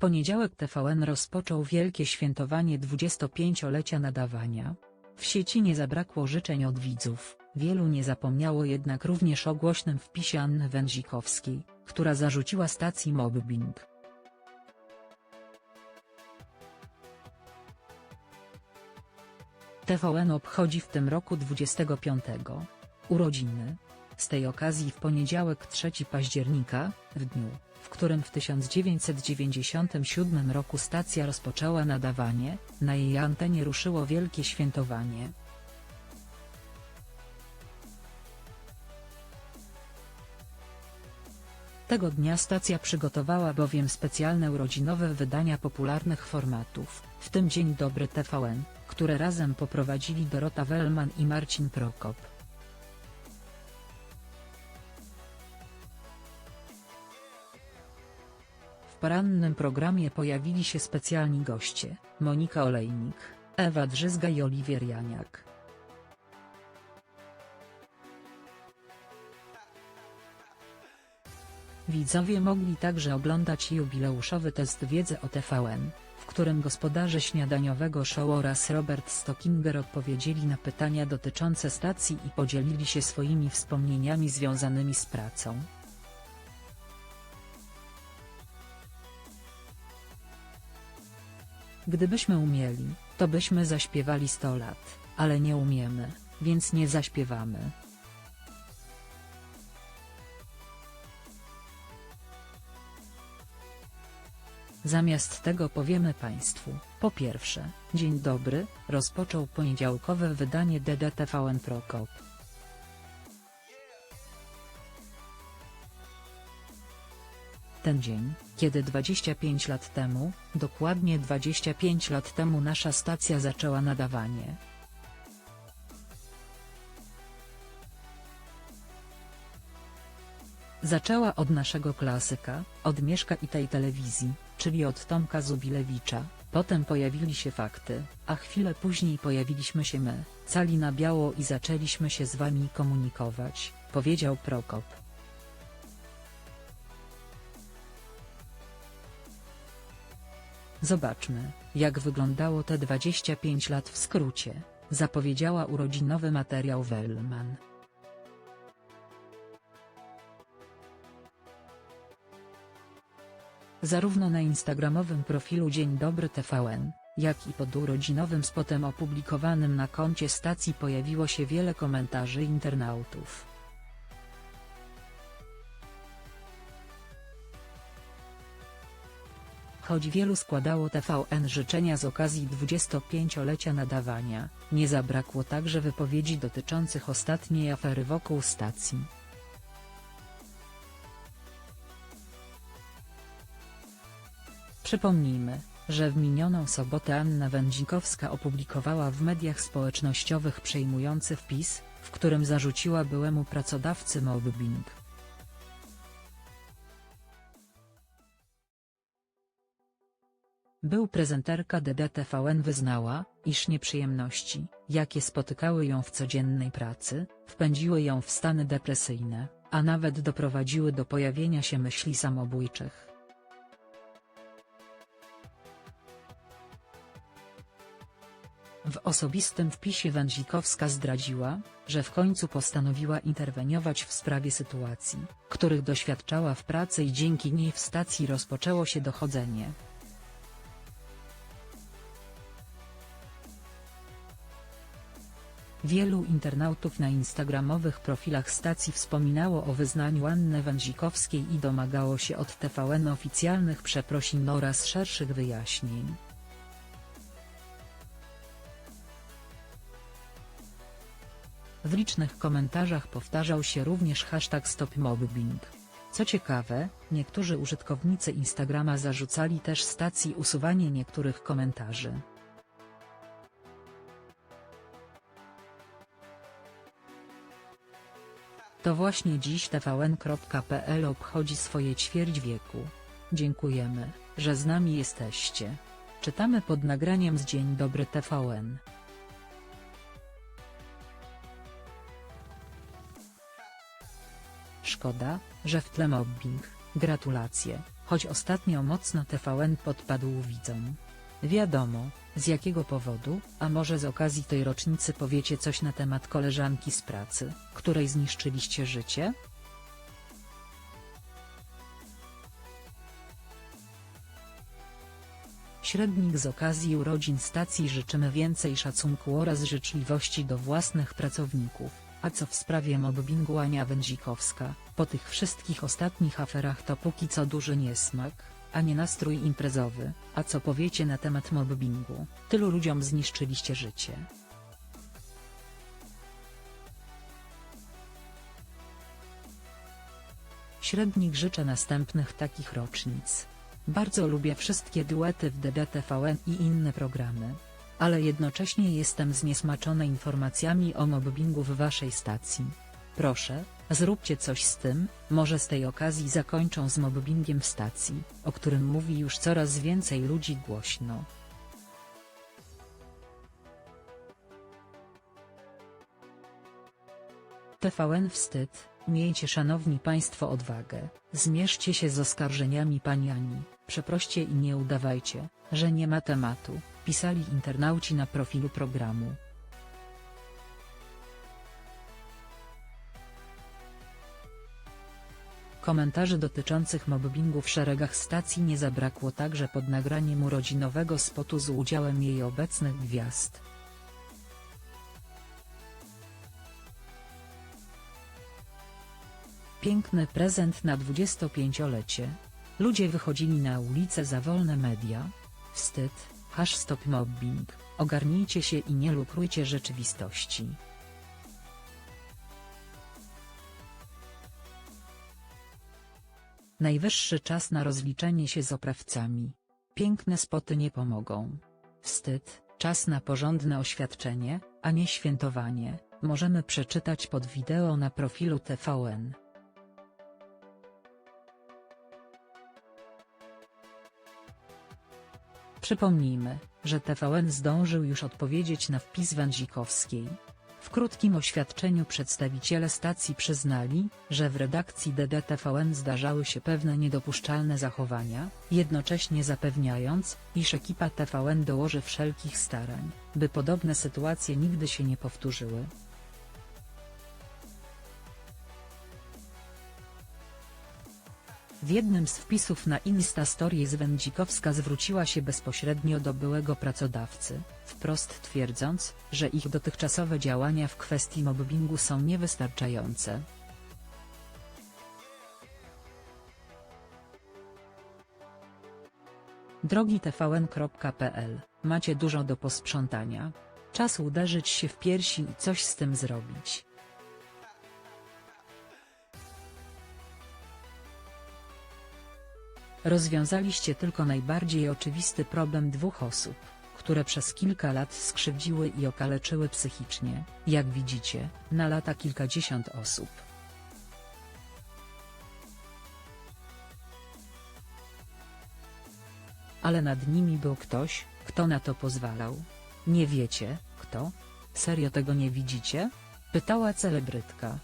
poniedziałek TVN rozpoczął wielkie świętowanie 25-lecia nadawania. W sieci nie zabrakło życzeń od widzów, wielu nie zapomniało jednak również o głośnym wpisie Anny Węzikowskiej, która zarzuciła stacji mobbing. TVN obchodzi w tym roku 25. urodziny. Z tej okazji w poniedziałek 3 października, w dniu, w którym w 1997 roku stacja rozpoczęła nadawanie, na jej antenie ruszyło wielkie świętowanie. Tego dnia stacja przygotowała bowiem specjalne urodzinowe wydania popularnych formatów, w tym Dzień Dobry TVN, które razem poprowadzili Dorota Wellman i Marcin Prokop. Porannym programie pojawili się specjalni goście, Monika Olejnik, Ewa Drzyzga i Oliwier Janiak. Widzowie mogli także oglądać jubileuszowy test wiedzy o TVN, w którym gospodarze śniadaniowego show oraz Robert Stockinger odpowiedzieli na pytania dotyczące stacji i podzielili się swoimi wspomnieniami związanymi z pracą. Gdybyśmy umieli, to byśmy zaśpiewali 100 lat, ale nie umiemy, więc nie zaśpiewamy. Zamiast tego powiemy Państwu, po pierwsze, Dzień dobry, rozpoczął poniedziałkowe wydanie DDTVN Prokop. Ten dzień, kiedy 25 lat temu, dokładnie 25 lat temu nasza stacja zaczęła nadawanie. Zaczęła od naszego klasyka, od Mieszka i tej telewizji, czyli od Tomka Zubilewicza, potem pojawili się fakty, a chwilę później pojawiliśmy się my, cali na biało i zaczęliśmy się z wami komunikować, powiedział Prokop. Zobaczmy, jak wyglądało te 25 lat w skrócie, zapowiedziała urodzinowy materiał Wellman. Zarówno na instagramowym profilu Dzień Dobry TVN, jak i pod urodzinowym spotem opublikowanym na koncie stacji pojawiło się wiele komentarzy internautów. Choć wielu składało TVN życzenia z okazji 25-lecia nadawania, nie zabrakło także wypowiedzi dotyczących ostatniej afery wokół stacji. Przypomnijmy, że w minioną sobotę Anna Wędzikowska opublikowała w mediach społecznościowych przejmujący wpis, w którym zarzuciła byłemu pracodawcy mobbing. Był prezenterka DDTVN wyznała, iż nieprzyjemności, jakie spotykały ją w codziennej pracy, wpędziły ją w stany depresyjne, a nawet doprowadziły do pojawienia się myśli samobójczych. W osobistym wpisie Wędzikowska zdradziła, że w końcu postanowiła interweniować w sprawie sytuacji, których doświadczała w pracy i dzięki niej w stacji rozpoczęło się dochodzenie. Wielu internautów na instagramowych profilach stacji wspominało o wyznaniu Anny Wędzikowskiej i domagało się od TVN oficjalnych przeprosin oraz szerszych wyjaśnień. W licznych komentarzach powtarzał się również hashtag StopMobbing. Co ciekawe, niektórzy użytkownicy Instagrama zarzucali też stacji usuwanie niektórych komentarzy. To właśnie dziś tvn.pl obchodzi swoje ćwierć wieku. Dziękujemy, że z nami jesteście. Czytamy pod nagraniem z Dzień Dobry TVN. Szkoda, że w tle mobbing, gratulacje, choć ostatnio mocno TVN podpadł widzom. Wiadomo, z jakiego powodu, a może z okazji tej rocznicy powiecie coś na temat koleżanki z pracy, której zniszczyliście życie? Średnik z okazji urodzin stacji życzymy więcej szacunku oraz życzliwości do własnych pracowników, a co w sprawie mobbingu Ania Wędzikowska, po tych wszystkich ostatnich aferach to póki co duży niesmak, a nie nastrój imprezowy, a co powiecie na temat mobbingu, tylu ludziom zniszczyliście życie. Średnik życzę następnych takich rocznic. Bardzo lubię wszystkie duety w DDTVN i inne programy. Ale jednocześnie jestem zniesmaczony informacjami o mobbingu w waszej stacji. Proszę, zróbcie coś z tym, może z tej okazji zakończą z mobbingiem w stacji, o którym mówi już coraz więcej ludzi głośno. TVN wstyd, miejcie szanowni państwo odwagę, zmierzcie się z oskarżeniami pani Ani, przeproście i nie udawajcie, że nie ma tematu, pisali internauci na profilu programu. Komentarzy dotyczących mobbingu w szeregach stacji nie zabrakło także pod nagraniem urodzinowego spotu z udziałem jej obecnych gwiazd. Piękny prezent na 25-lecie. Ludzie wychodzili na ulicę za wolne media. Wstyd, hash stop mobbing, ogarnijcie się i nie lukrujcie rzeczywistości. Najwyższy czas na rozliczenie się z oprawcami. Piękne spoty nie pomogą. Wstyd, czas na porządne oświadczenie, a nie świętowanie, możemy przeczytać pod wideo na profilu TVN. Przypomnijmy, że TVN zdążył już odpowiedzieć na wpis Wędzikowskiej. W krótkim oświadczeniu przedstawiciele stacji przyznali, że w redakcji DDTVN zdarzały się pewne niedopuszczalne zachowania, jednocześnie zapewniając, iż ekipa TVN dołoży wszelkich starań, by podobne sytuacje nigdy się nie powtórzyły. W jednym z wpisów na Insta Stories Wędzikowska zwróciła się bezpośrednio do byłego pracodawcy, wprost twierdząc, że ich dotychczasowe działania w kwestii mobbingu są niewystarczające. Drogi tvn.pl, macie dużo do posprzątania. Czas uderzyć się w piersi i coś z tym zrobić. Rozwiązaliście tylko najbardziej oczywisty problem dwóch osób, które przez kilka lat skrzywdziły i okaleczyły psychicznie, jak widzicie, na lata kilkadziesiąt osób. Ale nad nimi był ktoś, kto na to pozwalał. Nie wiecie, kto? Serio tego nie widzicie? Pytała celebrytka.